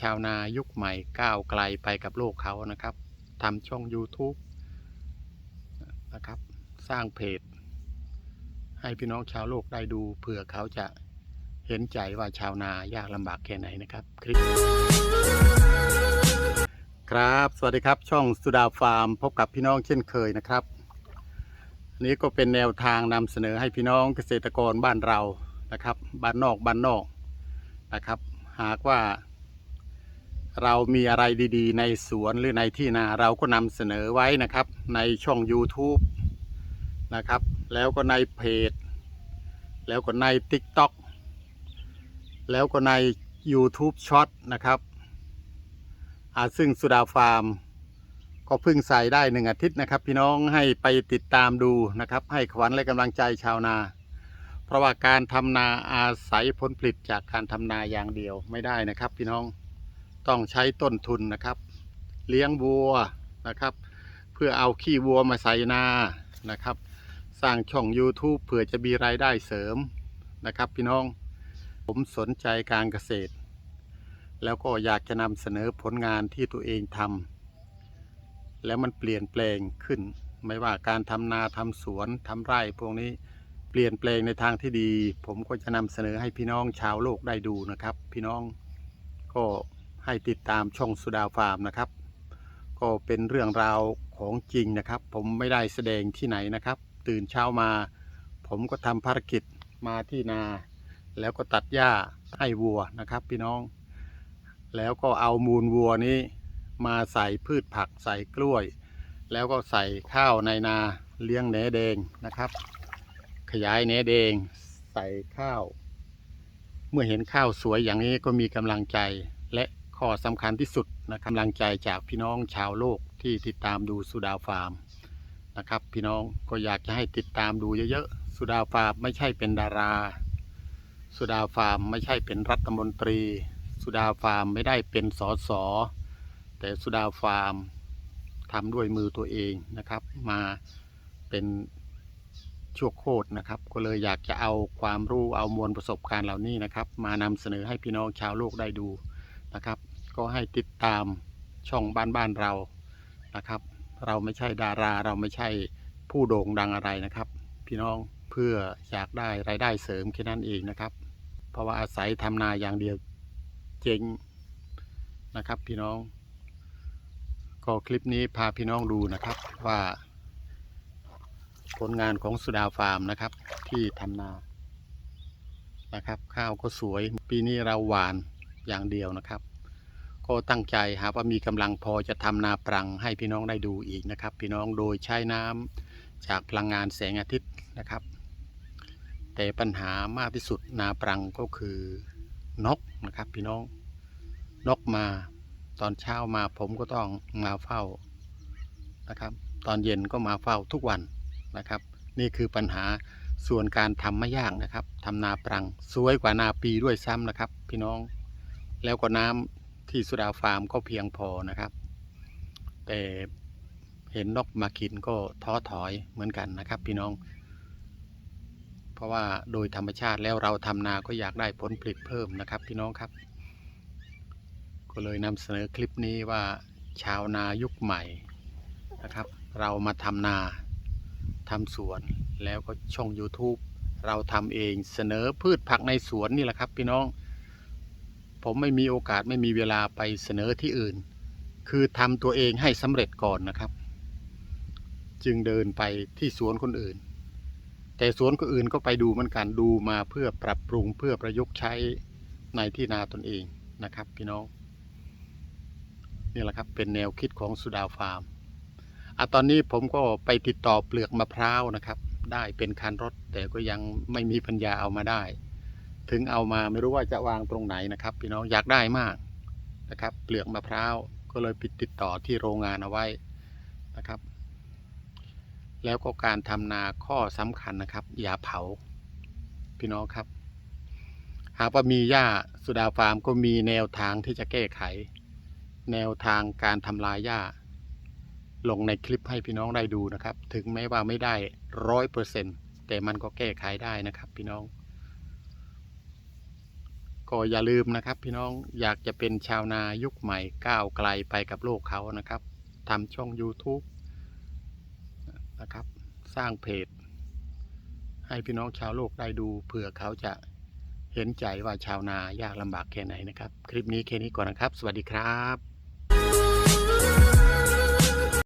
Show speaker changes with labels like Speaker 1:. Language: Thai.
Speaker 1: ชาวนายุคใหม่ก้าวไกลไปกับโลกเขานะครับทำช่อง YouTube นะครับ สร้างเพจ ให้พี่น้องชาวโลกได้ดูเผื่อเขาจะเห็นใจว่าชาวนายากลำบากแค่ไหนนะครับคลิปครับ สวัสดีครับ ช่องสุดาฟาร์ม พบกับพี่น้องเช่นเคยนะครับนนี้ก็เป็นแนวทางนำเสนอให้พี่น้องเกษตรกรบ้านเรานะครับ บ้านนอกบ้านนอกนะครับ หากว่า เรามีอะไรดีๆ ในสวนหรือในที่นาเราก็นำเสนอไว้นะครับ ในช่อง YouTube นะครับ แล้วก็ในเพจ แล้วก็ใน TikTok แล้วก็ใน YouTube Short นะครับอาซึ่งสุดาฟาร์ม ก็เพิ่งใส่ได้หนึ่งอาทิตย์นะครับ พี่น้องให้ไปติดตามดูนะครับ ให้ขวัญและกำลังใจชาวนา เพราะว่าการทำนาอาศัยผลผลิตจากการทำนาอย่างเดียวไม่ได้นะครับ พี่น้อง ต้องใช้ต้นทุนนะครับ เลี้ยงวัวนะครับ เพื่อเอาขี้วัวมาใส่นานะครับ สร้างช่อง YouTube เพื่อจะมีรายได้เสริมนะครับ พี่น้องผมสนใจการเกษตร แล้วก็อยากจะนำเสนอผลงานที่ตัวเองทำแล้วมันเปลี่ยนแปลงขึ้น ไม่ว่าการทำนาทำสวนทำไร่พวกนี้เปลี่ยนแปลงในทางที่ดี ผมก็จะนำเสนอให้พี่น้องชาวโลกได้ดูนะครับ พี่น้องก็ ให้ติดตามช่องสุดาฟาร์มนะครับ ก็เป็นเรื่องราวของจริงนะครับ ผมไม่ได้แสดงที่ไหนนะครับ ตื่นเช้ามา ผมก็ทำภารกิจมาที่นา แล้วก็ตัดหญ้าให้วัวนะครับ พี่น้อง แล้วก็เอามูลวัวนี้มาใส่พืชผักใส่กล้วย แล้วก็ใส่ข้าวในนาเลี้ยงแหนแดงนะครับ ขยายแหนแดงใส่ข้าว เมื่อเห็นข้าวสวยอย่างนี้ก็มีกำลังใจและ ข้อสำคัญที่สุดนะกำลังใจจากพี่น้องชาวโลกที่ติดตามดูสุดาฟาร์มนะครับ พี่น้องก็อยากจะให้ติดตามดูเยอะๆสุดาฟาร์มไม่ใช่เป็นดารา สุดาฟาร์มไม่ใช่เป็นรัฐมนตรี สุดาฟาร์มไม่ได้เป็นสสแต่สุดาฟาร์มทำด้วยมือตัวเองนะครับ มาเป็นชั่วโคตรนะครับ ก็เลยอยากจะเอาความรู้เอามวลประสบการณ์เหล่านี้นะครับ มานำเสนอให้พี่น้องชาวโลกได้ดูนะครับ ก็ให้ติดตามช่องบ้านบ้านเรานะครับ เราไม่ใช่ดาราเราไม่ใช่ผู้โด่งดังอะไรนะครับ พี่น้องเพื่ออยากได้รายได้เสริมแค่นั้นเองนะครับ เพราะว่าอาศัยทำนาอย่างเดียวเจ๊งนะครับ พี่น้อง ก็คลิปนี้พาพี่น้องดูนะครับว่า ผลงานของสุดาฟาร์มนะครับ ที่ทำนานะครับ ข้าวก็สวยปีนี้เราหวานอย่างเดียวนะครับ ก็ตั้งใจหากว่ามีกำลังพอจะทำนาปรังให้พี่น้องได้ดูอีกนะครับ พี่น้องโดยใช้น้ำจากพลังงานแสงอาทิตย์นะครับ แต่ปัญหามากที่สุดนาปรังก็คือนกนะครับ พี่น้องนกมาตอนเช้ามาผมก็ต้องมาเฝ้านะครับ ตอนเย็นก็มาเฝ้าทุกวันนะครับ นี่คือปัญหาส่วนการทำไม่ยากนะครับทำนาปรังสวยกว่านาปีด้วยซ้ำนะครับ พี่น้องแล้วก็น้ำ ที่สุดาฟาร์มก็เพียงพอนะครับ แต่เห็นนกมากินก็ท้อถอยเหมือนกันนะครับ พี่น้อง เพราะว่าโดยธรรมชาติแล้วเราทำนาก็อยากได้ผลผลิตเพิ่มนะครับ พี่น้องครับ ก็เลยนำเสนอคลิปนี้ว่าชาวนายุคใหม่นะครับ เรามาทำนาทำสวนแล้วก็ช่อง YouTube เราทำเองเสนอพืชผักในสวนนี่แหละครับ พี่น้อง ผมไม่มีโอกาสไม่มีเวลาไปเสนอที่อื่น คือทำตัวเองให้สำเร็จก่อนนะครับ จึงเดินไปที่สวนคนอื่น แต่สวนคนอื่นก็ไปดูมือนกันดูมาเพื่อปรับปรุงเพื่อประยุกต์ใช้ในที่นาตนเองนะครับ พี่น้องนี่แหละครับเป็นแนวคิดของสุดาฟาร์มอะตอนนี้ผมก็ไปติดต่อเปลือกมะพร้าวนะครับ ได้เป็นคันรถแต่ก็ยังไม่มีปัญญาเอามาได้ ถึงเอามาไม่รู้ว่าจะวางตรงไหนนะครับพี่น้องอยากได้มากนะครับ เปลือกมะพร้าวก็เลยปิดติดต่อที่โรงงานเอาไว้นะครับ แล้วก็การทำนาข้อสำคัญนะครับ อย่าเผาพี่น้องครับ หากว่ามีหญ้าสุดาฟาร์มก็มีแนวทางที่จะแก้ไข แนวทางการทำลายหญ้าลงในคลิปให้พี่น้องได้ดูนะครับ ถึงแม้ว่าไม่ได้ร้อยเปอร์เซ็นแต่มันก็แก้ไขได้นะครับ พี่น้อง ก็อย่าลืมนะครับ พี่น้องอยากจะเป็นชาวนายุคใหม่ก้าวไกลไปกับโลกเขานะครับทำช่อง YouTube นะครับ สร้างเพจ ให้พี่น้องชาวโลกได้ดูเผื่อเขาจะเห็นใจว่าชาวนายากลำบากแค่ไหนนะครับ คลิปนี้แค่นี้ก่อนนะครับ สวัสดีครับ